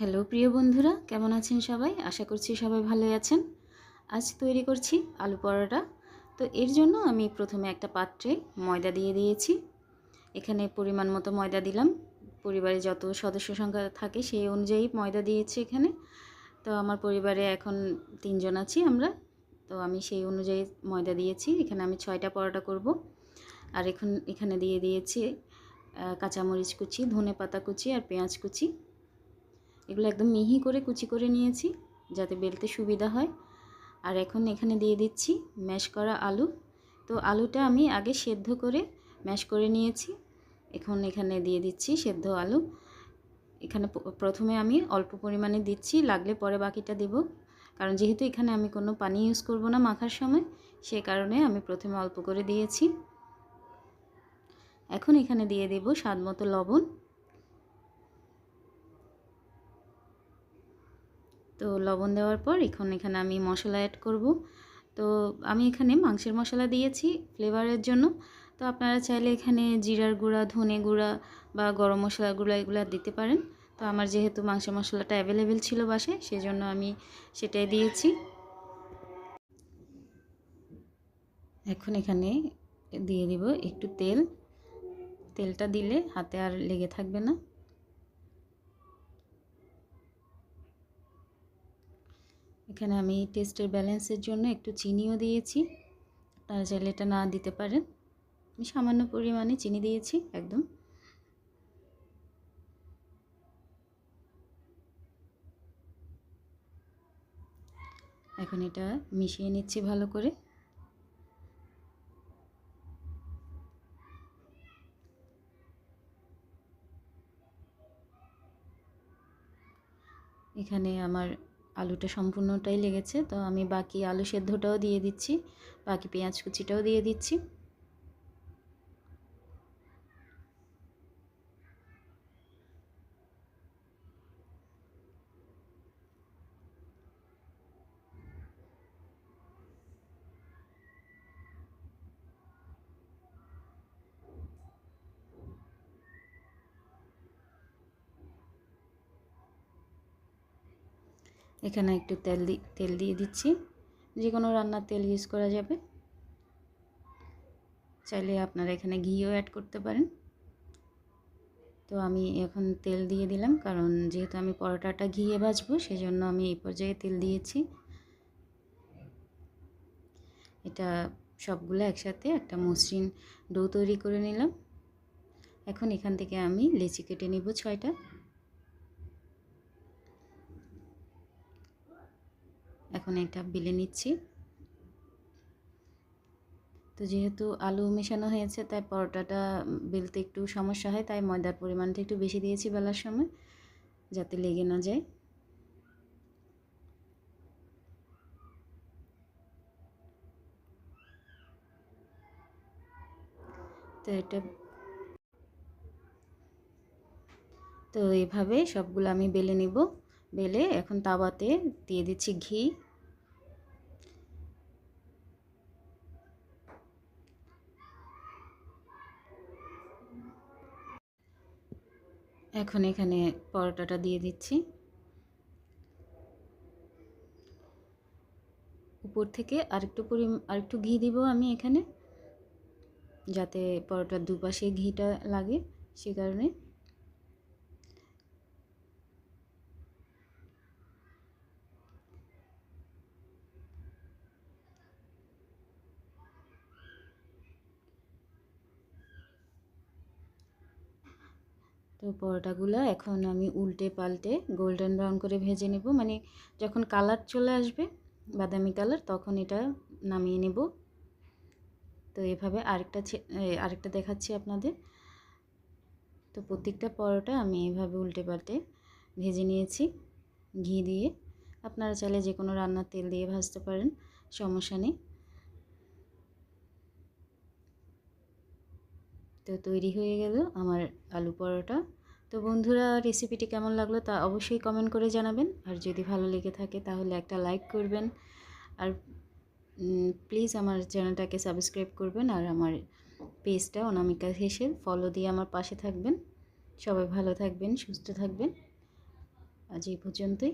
Hello, প্রিয় বন্ধুরা, কেমন আছেন সবাই? আশা করছি সবাই ভালো আছেন। আজ তৈরি করছি আলু পরোটা। তো এর জন্য আমি প্রথমে একটা পাত্রে ময়দা দিয়ে দিয়েছি। এখানে পরিমাণ মতো ময়দা দিলাম। পরিবারে যত সদস্য সংখ্যা থাকে সেই অনুযায়ী ময়দা দিয়েছি এখানে। তো আমার পরিবারে এখন তিনজন আছি আমরা। তো আমি সেই অনুযায়ী ময়দা দিয়েছি। এখানে আমি ছয়টা পরোটা করব। আর এখন এখানে দিয়ে দিয়েছি কাঁচামরিচ কুচি ধনে পাতা কুচি আর পেঁয়াজ কুচি। এগুলো একদম মিহি করে কুচি করে নিয়েছি যাতে বেলতে সুবিধা হয়। আর এখন এখানে দিয়ে দিচ্ছি ম্যাশ করা আলু। তো আলুটা আমি আগে সেদ্ধ করে ম্যাশ করে নিয়েছি। এখন এখানে দিয়ে দিচ্ছি সেদ্ধ আলু। এখানে প্রথমে আমি অল্প পরিমাণে দিচ্ছি, লাগলে পরে বাকিটা দেব। কারণ যেহেতু এখানে আমি কোনো পানি ইউজ করব না মাখার সময়, সে কারণে আমি প্রথমে অল্প করে দিয়েছি। এখন এখানে দিয়ে দেব স্বাদ মতো লবণ। তো লবণ দেওয়ার পর এখন এখানে আমি মশলা অ্যাড করব। তো আমি এখানে মাংসের মশলা দিয়েছি ফ্লেভারের জন্য। তো আপনারা চাইলে এখানে জিরার গুঁড়া, ধনে গুঁড়া বা গরম মশলা গুঁড়া এগুলো দিতে পারেন। তো আমার যেহেতু মাংসের মশলাটা অ্যাভেলেবেল ছিল বাসে সেজন্য আমি সেটাই দিয়েছি। এখন এখানে দিয়ে দিব একটু তেল। তেলটা দিলে হাতে আর লেগে থাকবে না। এখানে আমি টেস্টের ব্যালেন্সের জন্য একটু চিনিও দিয়েছি। আপনারা চাইলে এটা না দিতে পারেন। আমি সামান্য পরিমাণে চিনি দিয়েছি, একদম। এখন এটা মিশিয়ে নিচ্ছি ভালো করে। এখানে আমার আলুটা সম্পূর্ণটাই লেগেছে, তো আমি বাকি আলু সেদ্ধটাও দিয়ে দিচ্ছি, বাকি পেঁয়াজ কুচিটাও দিয়ে দিচ্ছি। এখানে একটু তেল দি, তেল দিয়ে দিচ্ছি। যে কোনো রান্নার তেল ইউজ করা যাবে। চাইলে আপনারা এখানে ঘিও অ্যাড করতে পারেন। তো আমি এখন তেল দিয়ে দিলাম, কারণ যেহেতু আমি পরোটাটা ঘিয়ে ভাজবো, সেজন্য আমি এই পর্যায়ে তেল দিয়েছি। এটা সবগুলো একসাথে একটা মসৃণ ডো তৈরি করে নিলাম। এখন এখান থেকে আমি লেচি কেটে নিব ছয়টা। এখন এটা বেলে নিচ্ছি। তো যেহেতু আলু মেশানো হয়েছে, তাই পরোটাটা বেলতে একটু সমস্যা হয়, তাই ময়দার পরিমাণটা একটু বেশি দিয়েছি বেলার সময়, যাতে লেগে না যায়। তো এটা তো এভাবে সবগুলো আমি বেলে নিব। বেলে এখন তাওয়াতে দিয়ে দিচ্ছি ঘি। এখন এখানে পরোটাটা দিয়ে দিচ্ছি। উপর থেকে আরেকটু পরি আরেকটু ঘি দিব আমি এখানে, যাতে পরোটার দুপাশে ঘিটা লাগে সে কারণে। তো পরোটাগুলো এখন আমি উল্টে পাল্টে গোল্ডেন ব্রাউন করে ভেজে নেব। মানে যখন কালার চলে আসবে, বাদামি কালার তখন এটা নামিয়ে নেব। তো এভাবে আরেকটা আরেকটা দেখাচ্ছি আপনাদের। তো প্রত্যেকটা পরোটা আমি এভাবে উল্টে পাল্টে ভেজে নিয়েছি ঘি দিয়ে। আপনারা চাইলে যে কোনো রান্নার তেল দিয়ে ভাজতে পারেন, সমস্যা নেই। তো তৈরি হয়ে গেল আমার আলু পরোটা। তো বন্ধুরা রেসিপিটি কেমন লাগল তা অবশ্যই কমেন্ট করে জানাবেন। আর যদি ভালো লেগে থাকে তাহলে একটা লাইক করবেন। আর প্লিজ আমার চ্যানেলটাকে সাবস্ক্রাইব করবেন। আর আমার পেজটা অনামিকা হেসেল ফলো দিয়ে আমার পাশে থাকবেন। সবাই ভালো থাকবেন, সুস্থ থাকবেন। আজ এই পর্যন্তই।